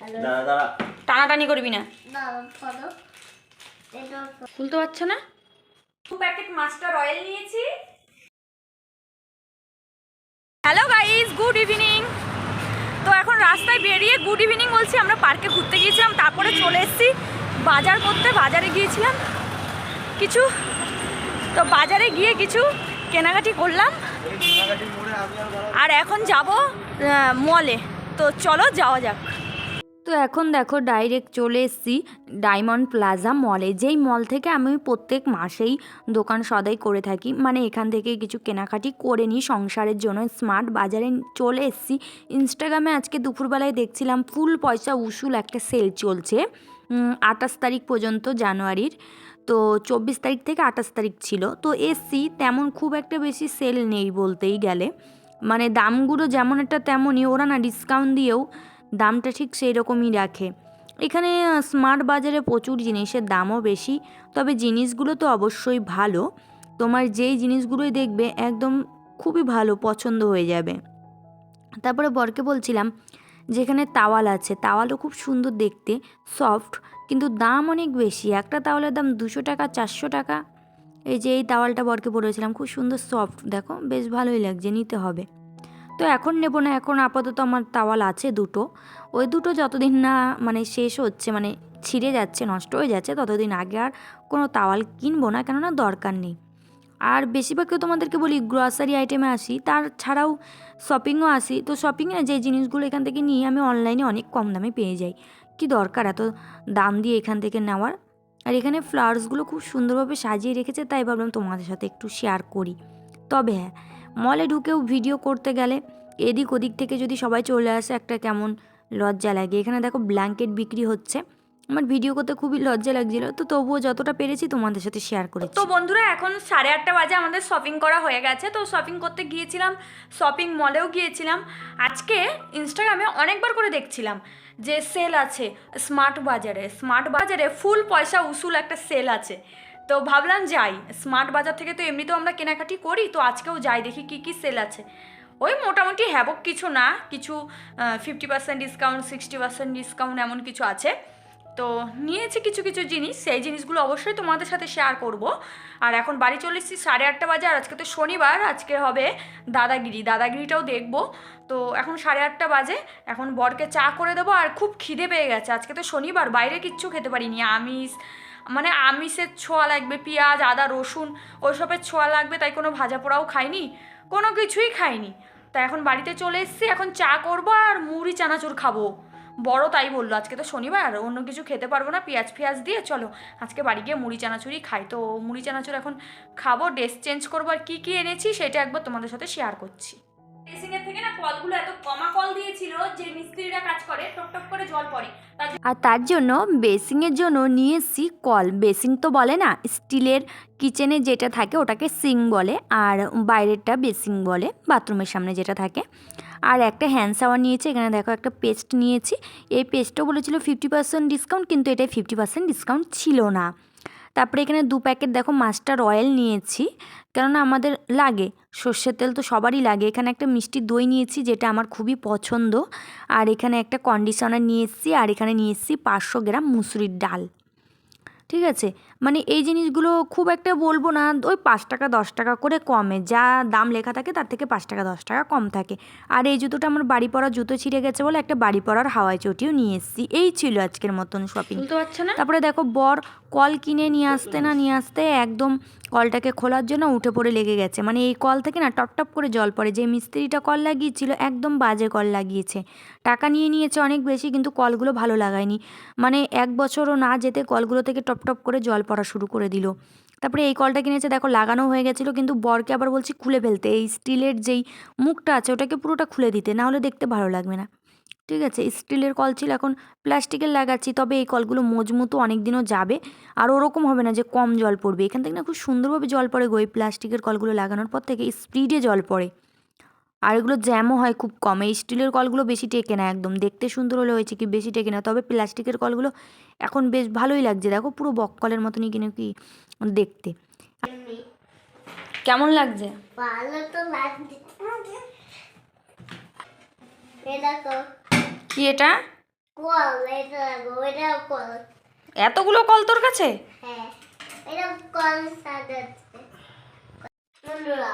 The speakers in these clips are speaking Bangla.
দাঁড়া দাঁড়া। টানাটানি করবি না। খুলতে পারছ না? দু প্যাকেট মাস্টার অয়েল নিয়েছি। হ্যালো গাইস গুড ইভিনিং তো এখন রাস্তায় বেরিয়ে গুড ইভিনিং বলছি আমরা পার্কে ঘুরতে গিয়েছিলাম তারপরে চলে এসেছি বাজার করতে বাজারে গিয়েছিলাম কিছু। তো বাজারে গিয়ে কিছু কেনাকাটি করলাম। আর এখন যাব মলে তো চলো যাওয়া যাক। তো এখন দেখো ডাইরেক্ট চলে এসছি ডায়মন্ড প্লাজা মলে যেই মল থেকে আমি প্রত্যেক মাসেই দোকান সদাই করে থাকি। মানে এখান থেকে কিছু কেনাকাটি করে নিই, সংসারের জন্য স্মার্ট বাজারে চলে এসেছি। ইনস্টাগ্রামে আজকে দুপুরবেলায় দেখছিলাম ফুল পয়সা উসুল একটা সেল চলছে। আঠাশ তারিখ পর্যন্ত জানুয়ারির। তো চব্বিশ তারিখ থেকে আঠাশ তারিখ ছিল। তো এসছি, তেমন খুব একটা বেশি সেল নেই বলতেই গেলে। মানে দামগুলো যেমন একটা তেমনই, ওরা না ডিসকাউন্ট দিয়েও দামটা ঠিক সেই রকমই রাখে। এখানে স্মার্ট বাজারে প্রচুর জিনিসের দামও বেশি, তবে জিনিসগুলো তো অবশ্যই ভালো। তোমার যেই জিনিসগুলোই দেখবে, একদম খুবই ভালো, পছন্দ হয়ে যাবে। তারপরে বরকে বলছিলাম, যেখানে তাওয়াল আছে, তাওয়ালও খুব সুন্দর দেখতে সফট কিন্তু দাম অনেক বেশি। একটা তাওয়ালের দাম দুশো টাকা, চারশো টাকা। এই যে এই তাওয়ালটা বরকে পরেছিলাম খুব সুন্দর সফট দেখো, বেশ ভালোই লাগছে, নিতে হবে। তো এখন নেব না, এখন আপাতত আমার তাওয়াল আছে দুটো। ওই দুটো যতদিন না মানে শেষ হচ্ছে মানে ছিঁড়ে যাচ্ছে, নষ্ট হয়ে যাচ্ছে, ততদিন আগে আর কোনো তাওয়াল কিনবো না, কেননা দরকার নেই। আর বেশিরভাগকে তোমাদেরকে বলি গ্রসারি আইটেমে আসি, তার ছাড়াও শপিংও আসি। তো শপিংয়ে যে জিনিসগুলো এখান থেকে নিয়ে আমি অনলাইনে অনেক কম দামে পেয়ে যাই। কি দরকার এত দাম দিয়ে এখান থেকে নেওয়ার? আর এখানে ফ্লাওয়ার্সগুলো খুব সুন্দরভাবে সাজিয়ে রেখেছে, তাই ভাবলাম তোমাদের সাথে একটু শেয়ার করি। তবে হ্যাঁ মলে ঢুকেও ভিডিও করতে গেলে এদিক ওদিক থেকে যদি সবাই চলে আসে, একটা কেমন লজ্জা লাগে। এখানে দেখো ব্ল্যাঙ্কেট বিক্রি হচ্ছে। আমার ভিডিও করতে খুবই লজ্জা লাগছিল। তো তবুও যতটা পেরেছি তোমাদের সাথে শেয়ার করেছি। তো বন্ধুরা, এখন সাড়ে আটটা বাজে, আমাদের শপিং করা হয়ে গেছে। তো শপিং করতে গিয়েছিলাম শপিং মলেও গিয়েছিলাম। আজকে ইনস্টাগ্রামে অনেকবার করে দেখছিলাম যে সেল আছে স্মার্ট বাজারে। স্মার্ট বাজারে ফুল পয়সা উসুল একটা সেল আছে। তো ভাবলাম যাই। স্মার্ট বাজার থেকে তো এমনিতেও আমরা কেনাকাটি করি, তো আজকেও যাই, দেখি কি কি সেল আছে। ওই মোটামুটি হ্যাবক কিছু না, কিছু fifty percent discount sixty percent discount এমন কিছু আছে। তো নিয়েছি কিছু কিছু জিনিস, সেই জিনিসগুলো অবশ্যই তোমাদের সাথে শেয়ার করব। আর এখন বাড়ি চলে এসেছি সাড়ে আটটা বাজে, আর আজকে তো শনিবার, আজকে হবে দাদাগিরি। দাদাগিরিটাও দেখব। তো এখন সাড়ে আটটা বাজে, এখন বরকে চা করে দেবো, আর খুব খিদে পেয়ে গেছে। আজকে তো শনিবার, বাইরে কিচ্ছু খেতে পারিনি, আমিষ মানে আমিষের ছোঁয়া লাগবে, পেঁয়াজ, আদা, রসুন, ওইসবের ছোঁয়া লাগবে, তাই কোনো ভাজা পোড়াও খাইনি, কোনো কিছুই খাইনি। তা এখন বাড়িতে চলে এসেছি, এখন চা করব আর মুড়ি, চানাচুর খাব। বড় তাই বলল, আজকে তো শনিবার, অন্য কিছু খেতে পারব না, পেঁয়াজ ফেয়াজ দিয়ে চলো, আজকে বাড়ি গিয়ে মুড়ি চানাচুরি খাই। তো মুড়ি, চানাচুর এখন খাব ড্রেস চেঞ্জ করব আর কী কী এনেছি সেটা একবার তোমাদের সাথে শেয়ার করছি। ড্রেসিংয়ের থেকে না কলগুলো এত কমা কল দিয়েছিল যে মিস্ত্রিরা কাজ করে টপ টপ করে জল পড়ে। আর তার জন্য বেসিংয়ের জন্য নিয়ে এসছি কল। বেসিং তো বলে না, স্টিলের কিচেনে যেটা থাকে ওটাকে সিং বলে আর বাইরেরটা বেসিং বলে, বাথরুমের সামনে যেটা থাকে। আর একটা হ্যান্ড শাওয়ার নিয়েছি, এখানে দেখো একটা পেস্ট নিয়েছি। এই পেস্টও বলেছিল ফিফটি পার্সেন্ট ডিসকাউন্ট কিন্তু এটাই ফিফটি পার্সেন্ট ডিসকাউন্ট ছিল না। তারপরে এখানে দু প্যাকেট দেখো মাস্টার অয়েল নিয়েছি, কেননা আমাদের লাগে। সর্ষের তেল তো সবারই লাগে। এখানে একটা মিষ্টি দই নিয়েছি, যেটা আমার খুবই পছন্দ। আর এখানে একটা কন্ডিশনার নিয়ে এসেছি, আর এখানে নিয়ে এসেছি পাঁচশো গ্রাম মুসুরির ডাল। ঠিক আছে? মানে এই জিনিসগুলো খুব একটা বলব না। ওই পাঁচ টাকা দশ টাকা করে কমে। যা দাম লেখা থাকে তার থেকে পাঁচ টাকা দশ টাকা কম থাকে। আর এই জুতোটা আমার বাড়ি পরা জুতো ছিঁড়ে গেছে বলে একটা বাড়ি পরার হাওয়াই চটিও নিয়ে এসেছি। এই ছিল আজকের মতন শপিং তারপরে দেখো বর কল কিনে নিয়ে আসতে না নিয়ে আসতে একদম কলটাকে খোলার জন্য উঠে পড়ে লেগে গেছে। মানে এই কল থেকে না টপ টপ করে জল পড়ে। যে মিস্ত্রিটা কল লাগিয়েছিল, একদম বাজে কল লাগিয়েছে। টাকা নিয়ে নিয়েছে অনেক বেশি, কিন্তু কলগুলো ভালো লাগায়নি। মানে এক বছরও না যেতে কলগুলো থেকে টপ টপ করে জল পড়া শুরু করে দিল। তারপরে এই কলটা কিনেছে, দেখো লাগানো হয়ে গেছিল, কিন্তু বরকে আবার বলছি খুলে ফেলতে। এই স্টিলের যেই মুখটা আছে, ওটাকে পুরোটা খুলে দিতে, না হলে দেখতে ভালো লাগবে না। ঠিক আছে? স্টিলের কল ছিল, এখন প্লাস্টিকের লাগাচ্ছি, তবে এই কলগুলো মজবুতও অনেক দিনও যাবে। আর ওরকম হবে না যে কম জল পড়বে। এখান থেকে না খুব সুন্দরভাবে জল পড়ে গো, এই প্লাস্টিকের কলগুলো লাগানোর পর থেকে। স্পিডে জল পড়ে। আর এগুলো জ্যামও হয় খুব কম। এই স্টিলের কলগুলো বেশি টেকে না একদম। দেখতে সুন্দর হলে হয়েছে কি বেশি টেকে না। তবে প্লাস্টিকের কলগুলো এখন বেশ ভালোই লাগছে। দেখো, পুরো বক কলের মতনই কিনে কি দেখতে। কেমন লাগছে? ভালো তো লাগছে। কি এটা? কল এটা এটা কল। এতগুলো কল তোর কাছে? হ্যাঁ এটা কল সাজাচ্ছে। বন্ধুরা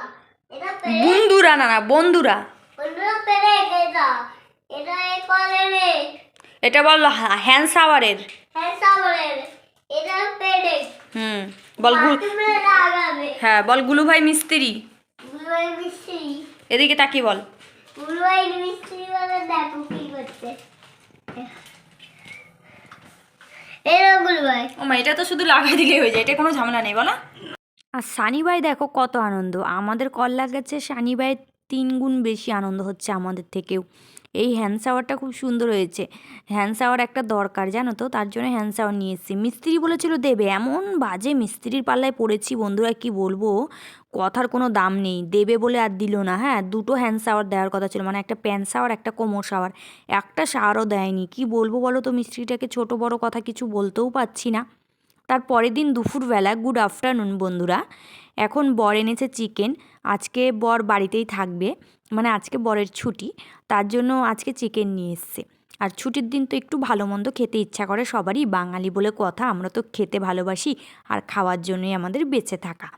এটা বন্ধুরা না না বন্ধুরা। বন্ধুরা পেরে এটা এটা এই কলের এটা বল হ্যান্ড শাওয়ারের হ্যাঁ সাবরের। এটা পেরে। হুম বল গুল হ্যাঁ বল গুলু ভাই মিস্ত্রি। গুলুয়াই মিস্ত্রি। এদিকে তাকিয়ে বল। দেখো কি করছে। ও মা এটা তো শুধু লাগাই দিলেই হয়ে যায় এটা কোনো ঝামেলা নেই বলো। আর সানিবাই দেখো কত আনন্দ। আমাদের কল লাগাচ্ছে সানিবাইয়ের তিন গুণ বেশি আনন্দ হচ্ছে আমাদের থেকেও। এই হ্যান্ড শাওয়ারটা খুব সুন্দর হয়েছে। হ্যান্ড শাওয়ার একটা দরকার, জানো তো? তার জন্য হ্যান্ড শাওয়ার নিয়ে এসেছি। মিস্ত্রি বলেছিল দেবে। এমন বাজে মিস্ত্রির পাল্লায় পড়েছি, বন্ধুরা, কি বলব? কথার কোনো দাম নেই। দেবে বলে আর দিল না হ্যাঁ? দুটো হ্যান্ড শাওয়ার দেওয়ার কথা ছিল। মানে একটা প্যান্ট শাওয়ার একটা কোমর শাওয়ার একটা শাওয়ারও দেয়নি। কি বলব বলো তো মিস্ত্রিটাকে? ছোট, বড় কথা কিছু বলতেও পারছি না। তার পরের দিন দুপুরবেলা গুড আফটারনুন বন্ধুরা। এখন বর এনেছে চিকেন, আজকে বর বাড়িতেই থাকবে মানে আজকে বরের ছুটি, তার জন্য আজকে চিকেন নিয়ে এসছে। আর ছুটির দিন তো একটু ভালো মন্দ খেতে ইচ্ছা করে, সবারই বাঙালি বলে কথা, আমরা তো খেতে ভালোবাসি আর খাওয়ার জন্যই আমাদের বেঁচে থাকা।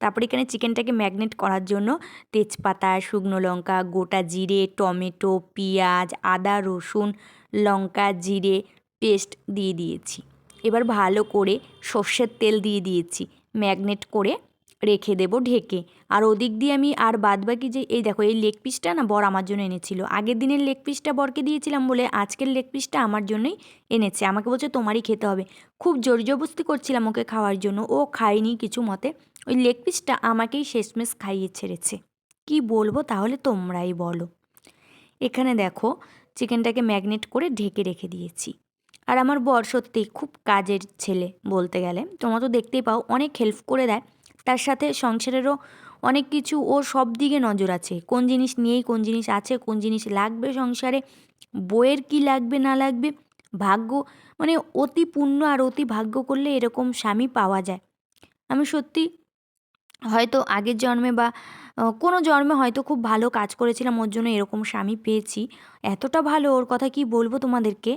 তারপরে এখানে চিকেনটাকে ম্যাগনেট করার জন্য তেজপাতা, শুকনো লঙ্কা, গোটা জিরে, টমেটো, পেঁয়াজ, আদা, রসুন, লঙ্কা, জিরে পেস্ট দিয়ে দিয়েছি। এবার ভালো করে সর্ষের তেল দিয়ে দিয়েছি, ম্যাগনেট করে রেখে দেবো ঢেকে। আর ওদিক দিয়ে আমি আর বাদ বাকি যে, এই দেখো, এই লেগ পিসটা না বর আমার জন্য এনেছিল। আগের দিনের লেগ পিসটা বরকে দিয়েছিলাম বলে আজকের লেগ পিসটা আমার জন্যই এনেছে। আমাকে বলছে তোমারই খেতে হবে। খুব জোর জবস্তি করছিলাম ওকে খাওয়ার জন্য। ও খায়নি কিছু মতে। ওই লেগ পিসটা আমাকেই শেষমেশ খাইয়ে ছেড়েছে। কি বলব তাহলে তোমরাই বলো। এখানে দেখো চিকেনটাকে ম্যাগনেট করে ঢেকে রেখে দিয়েছি। আর আমার বর সত্যি খুব কাজের ছেলে বলতে গেলে। তোমরা তো দেখতেই পাও, অনেক হেল্প করে দেয়। তার সাথে সংসারেরও অনেক কিছু ওর সব দিকে নজর আছে। কোন জিনিস নিয়েই কোন জিনিস আছে, কোন জিনিস লাগবে সংসারে, বইয়ের কি লাগবে, না লাগবে, ভাগ্য মানে অতি পুণ্য আর অতি ভাগ্য করলে এরকম স্বামী পাওয়া যায়। আমি সত্যি হয়তো আগের জন্মে বা কোনো জন্মে হয়তো খুব ভালো কাজ করেছিলাম, ওর জন্য এরকম স্বামী পেয়েছি। এতটা ভালো, ওর কথা কি বলব তোমাদেরকে?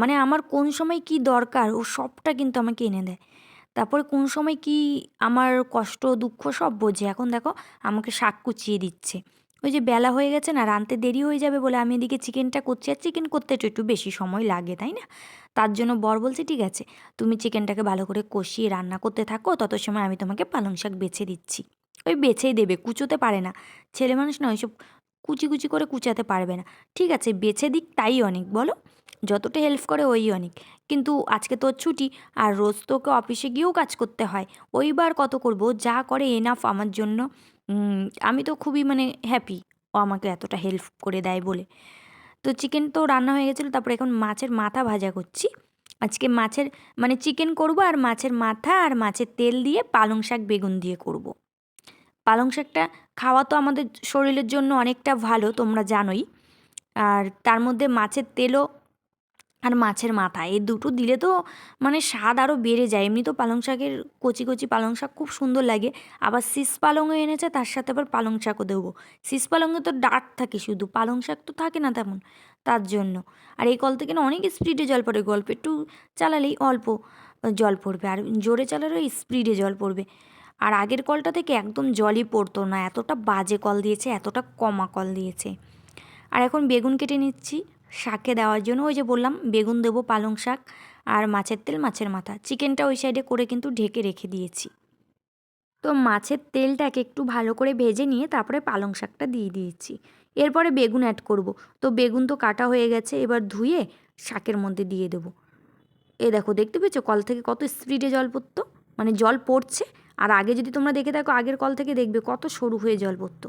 মানে আমার কোন সময় কি দরকার, ও সবটা কিন্তু আমাকে এনে দেয়। তারপরে কোন সময় কি আমার কষ্ট, দুঃখ সব বোঝে। এখন দেখো আমাকে শাক কুচিয়ে দিচ্ছে। ওই যে বেলা হয়ে গেছে না রানতে দেরি হয়ে যাবে বলে আমি এদিকে চিকেনটা করছি আর চিকেন করতে তো একটু বেশি সময় লাগে, তাই না? তার জন্য বর বলছে, ঠিক আছে, তুমি চিকেনটাকে ভালো করে কষিয়ে রান্না করতে থাকো, তত সময় আমি তোমাকে পালং শাক বেছে দিচ্ছি। ওই বেছেই দেবে, কুচোতে পারে না। ছেলে মানুষ না, ওইসব কুচি কুচি করে কুচাতে পারবে না। ঠিক আছে, বেছে দিক, তাই অনেক, বলো? যতটা হেল্প করে, ওই অনেক। কিন্তু আজকে তোর ছুটি, আর রোজ তোকে অফিসে গিয়েও কাজ করতে হয়। ওইবার কত করব? যা করে এনাফ আমার জন্য। আমি তো খুবই মানে হ্যাপি ও আমাকে এতটা হেল্প করে দেয় বলে। তো চিকেন তো রান্না হয়ে গেছিল, তারপরে এখন মাছের মাথা ভাজা করছি। আজকে মাছের মানে চিকেন করব আর মাছের মাথা আর মাছের তেল দিয়ে পালং শাক, বেগুন দিয়ে করব। পালং শাকটা খাওয়া তো আমাদের শরীরের জন্য অনেকটা ভালো, তোমরা জানোই। আর তার মধ্যে মাছের তেলও আর মাছের মাথা, এই দুটো দিলে তো মানে স্বাদ আরও বেড়ে যায়। এমনি তো পালং শাকের কচি কচি পালং শাক খুব সুন্দর লাগে, আবার শীষ পালংও এনেছে, তার সাথে আবার পালং শাকও দেবো। শীষ পালংয়ে তো ডাট থাকে শুধু, পালং শাক তো থাকে না তেমন, তার জন্য। আর এই কল থেকে না অনেক স্পিডে জল পড়ে, গল্প একটু চালালেই অল্প জল পড়বে, আর জোরে চালালেও স্পিডে জল পড়বে। আর আগের কলটা থেকে একদম জলই পড়তো না, এতটা বাজে কল দিয়েছে, এতটা কমা কল দিয়েছে। আর এখন বেগুন কেটে নিচ্ছি, শাকে দেওয়ার জন্য ওই যে বললাম, বেগুন দেবো পালং শাক আর মাছের তেল, মাছের মাথা। চিকেনটা ওই সাইডে করে কিন্তু ঢেকে রেখে দিয়েছি। তো মাছের তেলটাকে একটু ভালো করে ভেজে নিয়ে তারপরে পালং শাকটা দিয়ে দিয়েছি। এরপরে বেগুন অ্যাড করব। তো বেগুন তো কাটা হয়ে গেছে, এবার ধুয়ে শাকের মধ্যে দিয়ে দেবো। এ দেখো, দেখতে পেয়েছ? কল থেকে কত স্পিডে জল পড়তো? মানে জল পড়ছে আর আগে যদি তোমরা দেখে থাকো, আগের কল থেকে দেখবে কত সরু হয়ে জল পড়তো।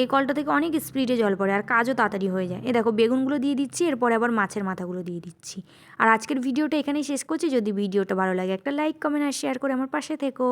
এই কলটা থেকে অনেক স্পিডে জল পড়ে, আর কাজও তাড়াতাড়ি হয়ে যায়। এ দেখো, বেগুনগুলো দিয়ে দিচ্ছি, এরপরে আবার মাছের মাথাগুলো দিয়ে দিচ্ছি। আর আজকের ভিডিওটা এখানেই শেষ করছি। যদি ভিডিওটা ভালো লাগে, একটা লাইক কমেন্ট আর শেয়ার করে আমার পাশে থেকো।